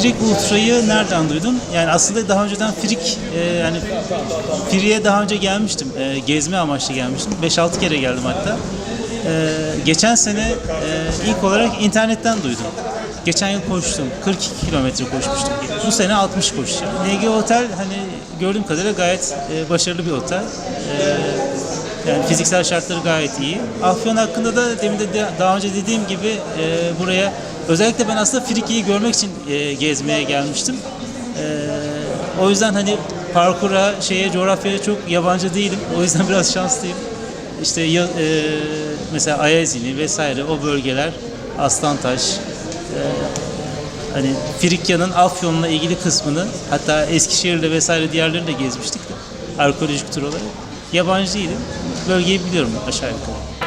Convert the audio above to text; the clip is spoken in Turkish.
Frig Ultra'yı nereden duydum? Yani aslında daha önceden Frig, e, yani Frig'e daha önce gelmiştim. E, gezme amaçlı gelmiştim. 5-6 kere geldim hatta. E, geçen sene e, ilk olarak internetten duydum. Geçen yıl koştum. 42 kilometre koşmuştum. Bu sene 60 koşacağım. NG Otel hani gördüğüm kadarıyla gayet e, başarılı bir otel. E, yani fiziksel şartları gayet iyi. Afyon hakkında da demin de de- daha önce dediğim gibi e, buraya özellikle ben aslında Friki'yi görmek için e, gezmeye gelmiştim. E, o yüzden hani parkura, şeye, coğrafyaya çok yabancı değilim. O yüzden biraz şanslıyım. İşte e, mesela Ayazini vesaire o bölgeler, Aslantaş, e, hani Frikya'nın Afyon'la ilgili kısmını hatta Eskişehir'de vesaire diğerlerini de gezmiştik de arkeolojik tur olarak. Yabancı değilim. Bölgeyi biliyorum aşağı yukarı.